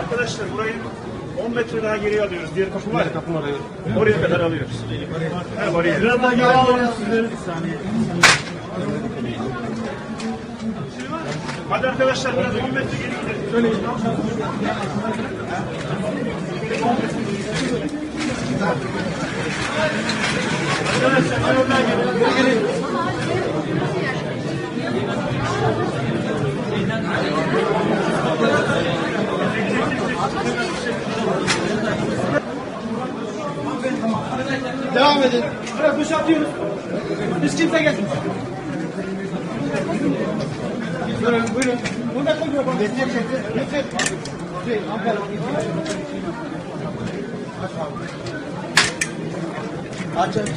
arkadaşlar burayı 10 metre daha geriye alıyoruz. Diğer kapı var ya. Kapın orayı. Oraya kadar alıyoruz. Ha bariyer. Biraz daha geri alalım sizleri. Hadi arkadaşlar biraz 10 metre geri gidelim. Arkadaşlar bir oradan gelin. Devam edin. Biraz boşaltıyoruz. Hiç kimse gelsin. Buyurun, buyurun. Burada koyuyor. Getir, getir, getir. Şey, Ankara. Aç, aç.